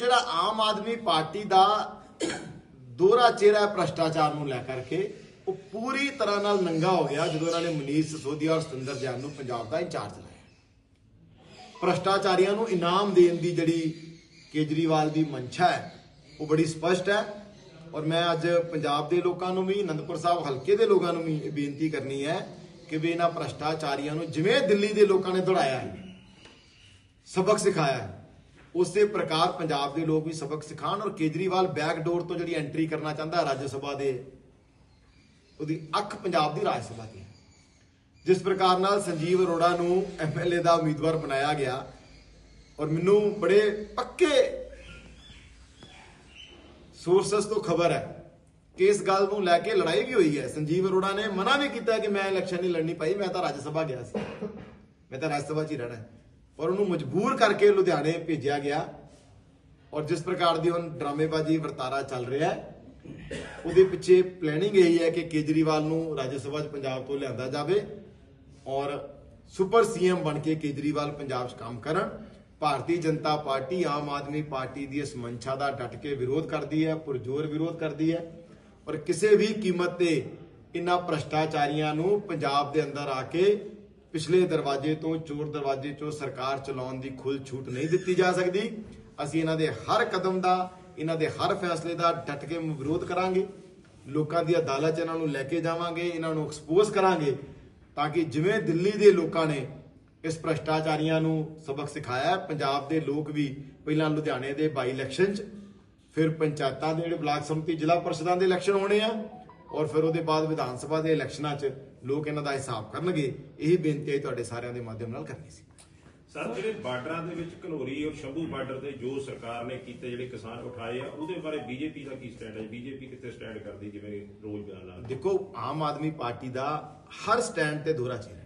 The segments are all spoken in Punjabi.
ਜਿਹੜਾ ਆਮ ਆਦਮੀ ਪਾਰਟੀ ਦਾ ਦੋਹਰਾ ਚਿਹਰਾ ਹੈ ਭ੍ਰਸ਼ਟਾਚਾਰ ਨੂੰ ਲੈ ਕਰਕੇ, ਉਹ ਪੂਰੀ ਤਰ੍ਹਾਂ ਨਾਲ ਨੰਗਾ ਹੋ ਗਿਆ ਜਦੋਂ ਇਹਨਾਂ ਨੇ ਮਨੀਸ਼ ਸਿਸੋਦੀਆ ਔਰ ਸਤਿੰਦਰ ਜੈਨ ਨੂੰ ਪੰਜਾਬ ਦਾ ਇੰਚਾਰਜ ਲਾਇਆ। ਭ੍ਰਸ਼ਟਾਚਾਰੀਆਂ ਨੂੰ ਇਨਾਮ ਦੇਣ ਦੀ ਜਿਹੜੀ ਕੇਜਰੀਵਾਲ ਦੀ ਮੰਸ਼ਾ ਹੈ, ਉਹ ਬੜੀ ਸਪਸ਼ਟ ਹੈ ਔਰ ਮੈਂ ਅੱਜ ਪੰਜਾਬ ਦੇ ਲੋਕਾਂ ਨੂੰ ਵੀ, ਅਨੰਦਪੁਰ ਸਾਹਿਬ ਹਲਕੇ ਦੇ ਲੋਕਾਂ ਨੂੰ ਵੀ ਇਹ ਬੇਨਤੀ ਕਰਨੀ ਹੈ ਕਿ ਵੀ ਇਹਨਾਂ ਭ੍ਰਸ਼ਟਾਚਾਰੀਆਂ ਨੂੰ ਜਿਵੇਂ ਦਿੱਲੀ ਦੇ ਲੋਕਾਂ ਨੇ ਦੌੜਾਇਆ ਹੈ, ਸਬਕ ਸਿਖਾਇਆ ਹੈ ਉਸੇ ਪ੍ਰਕਾਰ ਪੰਜਾਬ ਦੇ ਲੋਕ ਵੀ ਸਬਕ ਸਿਖਾਣ ਔਰ ਕੇਜਰੀਵਾਲ ਬੈਕਡੋਰ ਤੋਂ ਜਿਹੜੀ ਐਂਟਰੀ ਕਰਨਾ ਚਾਹੁੰਦਾ ਰਾਜ ਸਭਾ ਦੇ, ਉਹਦੀ ਅੱਖ ਪੰਜਾਬ ਦੀ ਰਾਜ ਸਭਾ ਦੀ ਹੈ। ਜਿਸ ਪ੍ਰਕਾਰ ਨਾਲ ਸੰਜੀਵ ਅਰੋੜਾ ਨੂੰ ਐਮਐਲਏ ਦਾ ਉਮੀਦਵਾਰ ਬਣਾਇਆ ਗਿਆ ਔਰ ਮੈਨੂੰ ਬੜੇ ਪੱਕੇ ਸੋਰਸਸ ਤੋਂ ਖਬਰ ਹੈ ਕਿ ਇਸ ਗੱਲ ਨੂੰ ਲੈ ਕੇ ਲੜਾਈ ਵੀ ਹੋਈ ਹੈ। ਸੰਜੀਵ ਅਰੋੜਾ ਨੇ ਮਨਾ ਵੀ ਕੀਤਾ ਕਿ ਮੈਂ ਇਲੈਕਸ਼ਨ ਨਹੀਂ ਲੜਨੀ ਭਾਈ, ਮੈਂ ਤਾਂ ਰਾਜ ਸਭਾ ਗਿਆ ਸੀ। ਮੈਂ ਤਾਂ ਰਾਜ ਸਭਾ 'ਚ ਹੀ ਰਹਿਣਾ ਹੈ। ਪਰ ਉਹਨੂੰ ਮਜਬੂਰ ਕਰਕੇ ਲੁਧਿਆਣੇ ਭੇਜਿਆ ਗਿਆ। ਔਰ ਜਿਸ ਪ੍ਰਕਾਰ ਦੀ ਹੁਣ ਡਰਾਮੇਬਾਜ਼ੀ, ਵਰਤਾਰਾ ਚੱਲ ਰਿਹਾ ਹੈ, ਉਹਦੇ ਪਿੱਛੇ ਪਲੈਨਿੰਗ ਇਹੀ ਹੈ ਕਿ ਕੇਜਰੀਵਾਲ ਨੂੰ ਰਾਜ ਸਭਾ 'ਚ ਪੰਜਾਬ ਤੋਂ ਲਿਆਂਦਾ ਜਾਵੇ ਔਰ ਸੁਪਰ ਸੀਐਮ ਬਣ ਕੇ ਕੇਜਰੀਵਾਲ ਪੰਜਾਬ 'ਚ ਕੰਮ ਕਰਨ। ਭਾਰਤੀ ਜਨਤਾ ਪਾਰਟੀ ਆਮ ਆਦਮੀ ਪਾਰਟੀ ਦੀ ਇਸ ਮੰਸ਼ਾ ਦਾ ਡਟ ਕੇ ਵਿਰੋਧ ਕਰਦੀ ਹੈ, ਪੁਰਜੋਰ ਵਿਰੋਧ ਕਰਦੀ ਹੈ ਔਰ ਕਿਸੇ ਵੀ ਕੀਮਤ ਤੇ ਇਨ੍ਹਾਂ ਭ੍ਰਸ਼ਟਾਚਾਰੀਆਂ ਨੂੰ ਪੰਜਾਬ ਦੇ ਅੰਦਰ ਆ ਕੇ ਪਿਛਲੇ ਦਰਵਾਜ਼ੇ ਤੋਂ, ਚੋਰ ਦਰਵਾਜ਼ੇ 'ਚੋਂ ਸਰਕਾਰ ਚਲਾਉਣ ਦੀ ਖੁੱਲ ਛੂਟ ਨਹੀਂ ਦਿੱਤੀ ਜਾ ਸਕਦੀ। ਅਸੀਂ ਇਹਨਾਂ ਦੇ ਹਰ ਕਦਮ ਦਾ, ਇਹਨਾਂ ਦੇ ਹਰ ਫੈਸਲੇ ਦਾ ਡਟ ਕੇ ਵਿਰੋਧ ਕਰਾਂਗੇ। ਲੋਕਾਂ ਦੀ ਅਦਾਲਤ 'ਚ ਇਹਨਾਂ ਨੂੰ ਲੈ ਕੇ ਜਾਵਾਂਗੇ, ਇਹਨਾਂ ਨੂੰ ਐਕਸਪੋਜ਼ ਕਰਾਂਗੇ ਤਾਂ ਕਿ ਜਿਵੇਂ ਦਿੱਲੀ ਦੇ ਲੋਕਾਂ ਨੇ ਇਸ ਭ੍ਰਸ਼ਟਾਚਾਰੀਆਂ ਨੂੰ ਸਬਕ ਸਿਖਾਇਆ, ਪੰਜਾਬ ਦੇ ਲੋਕ ਵੀ ਪਹਿਲਾਂ ਲੁਧਿਆਣੇ ਦੇ ਬਾਈ ਇਲੈਕਸ਼ਨ 'ਚ, ਫਿਰ ਪੰਚਾਇਤਾਂ ਦੇ ਜਿਹੜੇ ਬਲਾਕ ਸੰਮਤੀ ਜ਼ਿਲ੍ਹਾ ਪਰਿਸ਼ਦਾਂ ਦੇ ਇਲੈਕਸ਼ਨ ਹੋਣੇ ਆ ਔਰ ਫਿਰ ਉਹਦੇ ਬਾਅਦ ਵਿਧਾਨ ਸਭਾ ਦੇ ਇਲੈਕਸ਼ਨਾਂ 'ਚ ਲੋਕ ਇਹਨਾਂ ਦਾ ਹਿਸਾਬ ਕਰਨਗੇ ਇਹੀ ਬੇਨਤੀ ਹੈ ਤੁਹਾਡੇ ਸਾਰਿਆਂ ਦੇ ਮਾਧਿਅਮ ਨਾਲ ਕਰਨੀ ਸੀ। ਸਰ ਜਿਹੜੇ ਬਾਰਡਰਾਂ ਦੇ ਵਿੱਚ ਘਨੌਰੀ ਔਰ ਸ਼ੰਭੂ ਬਾਰਡਰ ਤੇ ਜੋ ਸਰਕਾਰ ਨੇ ਕੀਤੇ ਜਿਹੜੇ ਕਿਸਾਨ ਉਠਾਏ ਆ ਉਹਦੇ ਬਾਰੇ ਬੀਜੇਪੀ ਦਾ ਕੀ ਸਟੈਂਡ ਹੈ? ਬੀਜੇਪੀ ਕਿੱਥੇ ਸਟੈਂਡ ਕਰਦੀ ਜਿਵੇਂ ਰੋਜ਼ ਬਿਆਨ ਲਾ ਦੇਖੋ ਆਮ ਆਦਮੀ ਪਾਰਟੀ ਦਾ ਹਰ ਸਟੈਂਡ ਤੇ ਦੋਹਰਾ ਚਿਹਰਾ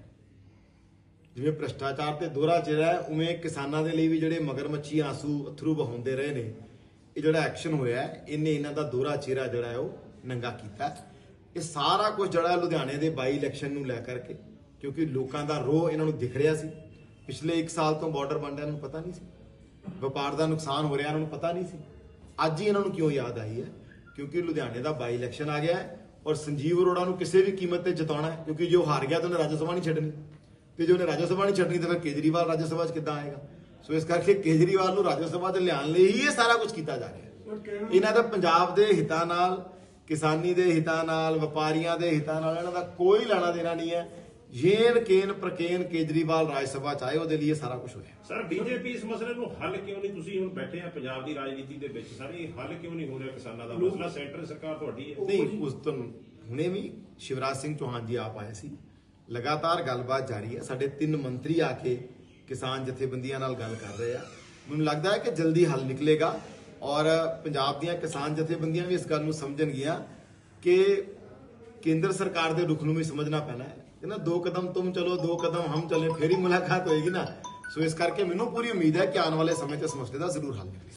ਜਿਵੇਂ ਭ੍ਰਸ਼ਟਾਚਾਰ ਤੇ ਦੋਹਰਾ ਚਿਹਰਾ ਹੈ ਉਵੇਂ ਕਿਸਾਨਾਂ ਦੇ ਲਈ ਵੀ ਜਿਹੜੇ ਮਗਰਮੱਛੀ ਆਂਸੂ ਅਥਰੂ ਵਹਾਉਂਦੇ ਰਹੇ ਨੇ ਇਹ ਜਿਹੜਾ ਐਕਸ਼ਨ ਹੋਇਆ ਇਹਨੇ ਇਹਨਾਂ ਦਾ ਦੋਹਰਾ ਚਿਹਰਾ ਜਿਹੜਾ ਹੈ ਉਹ ਨੰਗਾ ਕੀਤਾ। ਇਹ ਸਾਰਾ ਕੁਝ ਜਿਹੜਾ ਹੈ ਲੁਧਿਆਣੇ ਦੇ ਬਾਈ ਇਲੈਕਸ਼ਨ ਨੂੰ ਲੈ ਕਰਕੇ ਕਿਉਂਕਿ ਲੋਕਾਂ ਦਾ ਰੋਹ ਇਹਨਾਂ ਨੂੰ ਦਿਖ ਰਿਹਾ ਸੀ। ਪਿਛਲੇ 1 ਸਾਲ ਤੋਂ ਬਾਰਡਰ ਬੰਦ ਇਹਨਾਂ ਨੂੰ ਪਤਾ ਨਹੀਂ ਸੀ। ਵਪਾਰ ਦਾ ਨੁਕਸਾਨ ਹੋ ਰਿਹਾ ਇਹਨਾਂ ਨੂੰ ਪਤਾ ਨਹੀਂ ਸੀ। ਅੱਜ ਹੀ ਇਹਨਾਂ ਨੂੰ ਕਿਉਂ ਯਾਦ ਆਈ ਹੈ? ਕਿਉਂਕਿ ਲੁਧਿਆਣੇ ਦਾ ਬਾਈ ਇਲੈਕਸ਼ਨ ਆ ਗਿਆ ਹੈ ਔਰ ਸੰਜੀਵ ਅਰੋੜਾ ਨੂੰ ਕਿਸੇ ਵੀ ਕੀਮਤ ਤੇ ਜਿਤਾਉਣਾ ਹੈ ਕਿਉਂਕਿ ਜੇ ਉਹ ਹਾਰ ਗਿਆ ਤਾਂ ਉਹਨੇ ਰਾਜ ਸਭਾ ਨਹੀਂ ਛੱਡਣੀ। ਤੇ ਜੇ ਉਹਨੇ ਰਾਜ ਸਭਾ ਨਹੀਂ ਛੱਡਣੀ ਤਾਂ ਫਿਰ ਕੇਜਰੀਵਾਲ ਰਾਜ ਸਭਾ 'ਚ ਕਿੱਦਾਂ ਆਏਗਾ? ਸੋ ਇਸ ਕਰਕੇ ਕੇਜਰੀਵਾਲ ਨੂੰ ਰਾਜ ਸਭਾ 'ਚ ਲਿਆਉਣ ਲਈ ਹੀ ਇਹ ਸਾਰਾ ਕੁਝ ਕੀਤਾ ਜਾ ਰਿਹਾ ਹੈ। ਇਹਨਾਂ ਦਾ ਪੰਜਾਬ ਦੇ ਹਿੱਤਾਂ ਨਾਲ ਕਿਸਾਨੀ ਦੇ ਹਿੱਤਾਂ ਨਾਲ ਵਪਾਰੀਆਂ ਦੇ ਹਿੱਤਾਂ ਨਾਲ ਇਹਨਾਂ ਦਾ ਕੋਈ ਲੈਣਾ ਦੇਣਾ ਨਹੀਂ ਹੈ। ਯੇਨ ਕੇਨ ਪ੍ਰਕੇਨ ਕੇਜਰੀਵਾਲ ਰਾਜ ਸਭਾ 'ਚ ਆਏ ਉਹਦੇ ਲਈ ਸਾਰਾ ਕੁਝ ਹੋਇਆ। ਸਰ ਬੀਜੇਪੀ ਇਸ ਮਸਲੇ ਨੂੰ ਹੱਲ ਕਿਉਂ ਨਹੀਂ? ਤੁਸੀਂ ਹੁਣ ਬੈਠੇ ਆ ਪੰਜਾਬ ਦੀ ਰਾਜਨੀਤੀ ਦੇ ਵਿੱਚ। ਸਰ ਇਹ ਹੱਲ ਕਿਉਂ ਨਹੀਂ ਹੋ ਰਿਹਾ ਕਿਸਾਨਾਂ ਦਾ? ਮਸਲਾ ਸੈਂਟਰ ਸਰਕਾਰ ਤੁਹਾਡੀ ਹੈ। ਨਹੀਂ ਉਸ ਤੋਂ ਹੁਣੇ ਵੀ ਸ਼ਿਵਰਾਜ ਸਿੰਘ ਚੌਹਾਨ ਜੀ ਆਪ ਆਏ ਸੀ। ਲਗਾਤਾਰ ਗੱਲਬਾਤ ਜਾਰੀ ਹੈ। ਸਾਡੇ ਤਿੰਨ ਮੰਤਰੀ ਆ ਕੇ ਕਿਸਾਨ ਜਥੇਬੰਦੀਆਂ ਨਾਲ ਗੱਲ ਕਰ ਰਹੇ ਆ। ਮੈਨੂੰ ਲੱਗਦਾ ਹੈ ਕਿ ਜਲਦੀ ਹੱਲ ਨਿਕਲੇਗਾ। ਔਰ ਪੰਜਾਬ ਦੀਆਂ ਕਿਸਾਨ ਜਥੇਬੰਦੀਆਂ ਵੀ ਇਸ ਗੱਲ ਨੂੰ ਸਮਝਣਗੀਆਂ ਕਿ ਕੇਂਦਰ ਸਰਕਾਰ ਦੇ ਰੁਖ ਨੂੰ ਵੀ ਸਮਝਣਾ ਪੈਣਾ ਹੈ। ਕਿ ਨਾ ਦੋ ਕਦਮ ਤੁਮ ਚਲੋ, ਦੋ ਕਦਮ ਹਮ ਚਲੇ, ਫੇਰ ਹੀ ਮੁਲਾਕਾਤ ਹੋਏਗੀ ਨਾ। ਸੋ ਇਸ ਕਰਕੇ ਮੈਨੂੰ ਪੂਰੀ ਉਮੀਦ ਹੈ ਕਿ ਆਉਣ ਵਾਲੇ ਸਮੇਂ 'ਚ ਇਸ ਮਸਲੇ ਦਾ ਜ਼ਰੂਰ ਹੱਲ ਨਿਕਲੇ